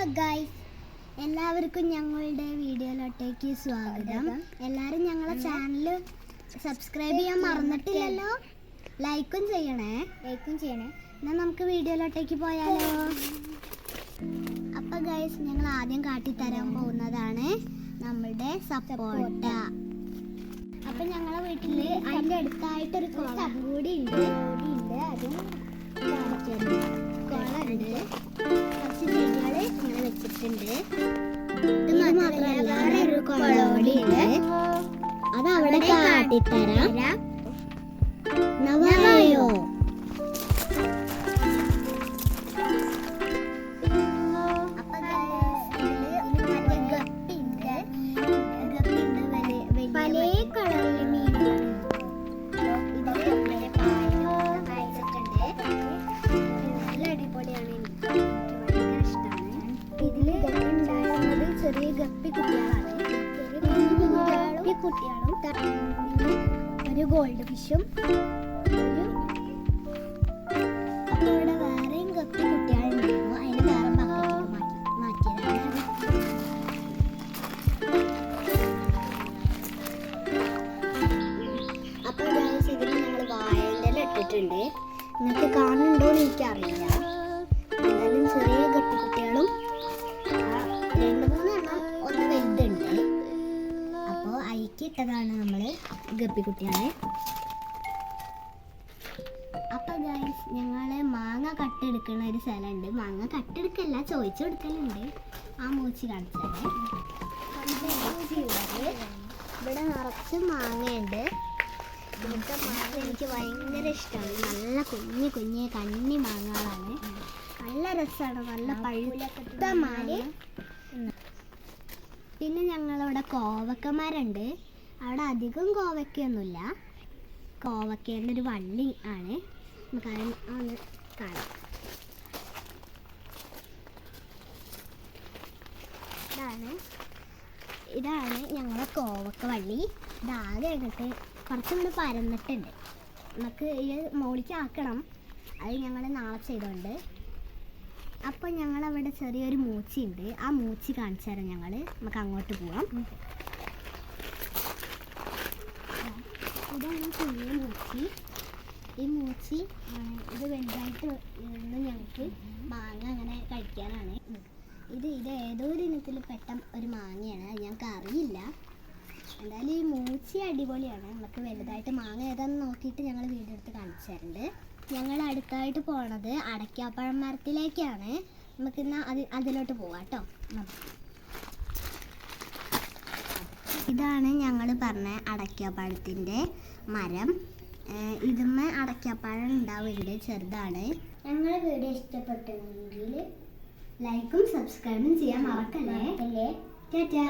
Hello guys എല്ലാവർക്കും ഞങ്ങളുടെ വീഡിയോയിലോട്ടേക്ക് സ്വാഗതം. എല്ലാവരും ഞങ്ങളെ ചാനൽ സബ്സ്ക്രൈബ് ചെയ്യാൻ മറന്നിട്ടില്ലല്ലോ? ലൈക്കും ചെയ്യണേ. ലൈക്കും ചെയ്യണേ. എന്നാൽ നമുക്ക് വീഡിയോയിലോട്ടേക്ക് പോയാലോ? അപ്പൊ ഗൈസ് ഞങ്ങൾ ആദ്യം കാട്ടിത്തരാൻ പോകുന്നതാണ് നമ്മളുടെ സപ്പോട്ട. അപ്പൊ ഞങ്ങളെ വീട്ടിൽ അതിന്റെ അടുത്തായിട്ടൊരു കുളം. കൂടി ഉണ്ട് അതും കുളമുണ്ട്. ഇങ്ങനെ വെച്ചിട്ടുണ്ട്. ഇത് മാത്രമല്ല വേറെ ഒരു കുളോടി ഉണ്ട് അത് അവിടെ കാട്ടിത്തരാം. നവായോ? ചെറിയ ഗപ്പി കുട്ടികളാണ്. ഒരു ഗോൾഡ് ഫിഷും ഒരു അപ്പൊ ഇവിടെ വേറെയും ഗപ്പി അതിന് വേറെ മാറ്റിയതാണ്. അപ്പൊ guys, ഇതിന് ഞങ്ങൾ വാഴന്റെ ഇട്ടിട്ടുണ്ട്. നിങ്ങൾക്ക് കാണുന്നുണ്ടോ എന്ന് എനിക്കറിയില്ല. ഇട്ടതാണ് നമ്മൾ ഗപ്പിക്കുട്ടികളെ. അപ്പൊ ഗൈസ് ഞങ്ങൾ മാങ്ങ കട്ടെടുക്കുന്ന ഒരു സ്ഥലമുണ്ട്. മാങ്ങ കട്ടെടുക്കല്ല ചോദിച്ചു കൊടുക്കലുണ്ട്. ആ മൂച്ചി കാണിച്ചത് ഇവിടെ നിറച്ച് മാങ്ങയുണ്ട്. ഇവിടുത്തെ മാങ്ങ എനിക്ക് ഭയങ്കര ഇഷ്ടമാണ്. നല്ല കുഞ്ഞു കുഞ്ഞു കണ്ണി മാങ്ങകളാണ്. നല്ല രസമാണ്. നല്ല പഴുത്ത മാങ്ങ. പിന്നെ ഞങ്ങളവിടെ കോവക്കന്മാരുണ്ട് അവിടെ അധികം കോവക്കയൊന്നുമില്ല കോവക്കേന്റെ ഒരു വള്ളി ആണ്. നമുക്ക് അത് ഒന്ന് കാണാം. ഇതാണ്. ഇതാണ് ഞങ്ങളെ കോവക്ക വള്ളി. ഇതാകെ അങ്ങോട്ട് കുറച്ചും കൂടി പരന്നിട്ടുണ്ട്. നമുക്ക് ഇത് മോളിക്കാക്കണം അത് ഞങ്ങൾ നാളെ ചെയ്തോണ്ട്. അപ്പോൾ ഞങ്ങളവിടെ ചെറിയൊരു മൂച്ചിയുണ്ട്. ആ മൂച്ചി കാണിച്ചു തരാം ഞങ്ങൾ നമുക്ക് അങ്ങോട്ട് പോവാം. ഇതാണ് കുഞ്ഞു മൂച്ചി. ഈ മൂച്ചി ഇത് വലുതായിട്ട് നിന്ന് ഞങ്ങൾക്ക് മാങ്ങ അങ്ങനെ കഴിക്കാനാണ്. ഇത് ഇത് ഏതോ ഒരു ഇനത്തിൽ പെട്ട ഒരു മാങ്ങയാണ്. അത് ഞങ്ങൾക്ക് അറിയില്ല. എന്തായാലും ഈ മൂച്ചി അടിപൊളിയാണ്. നമുക്ക് വലുതായിട്ട് മാങ്ങ ഏതാന്ന് നോക്കിയിട്ട് ഞങ്ങൾ വീട് എടുത്ത് കാണിച്ചു തരുന്നുണ്ട് ഞങ്ങൾ അടുത്തായിട്ട് പോണത് അടയ്ക്കാപ്പഴം മരത്തിലേക്കാണ്. നമുക്ക് ഇന്ന് അത് അതിലോട്ട് പോവാം കേട്ടോ. ഇതാണ് ഞങ്ങൾ പറഞ്ഞ അടയ്ക്കാപ്പഴത്തിന്റെ മരം. അടയ്ക്കാപ്പാഴം അടയ്ക്കാപ്പഴം ഉണ്ടാവുന്നുണ്ട് ചെറുതാണ്. ഞങ്ങളുടെ വീഡിയോ ഇഷ്ടപ്പെട്ടെങ്കിൽ ലൈക്കും സബ്സ്ക്രൈബും ചെയ്യാൻ മറക്കല്ലേ? ടാറ്റാ.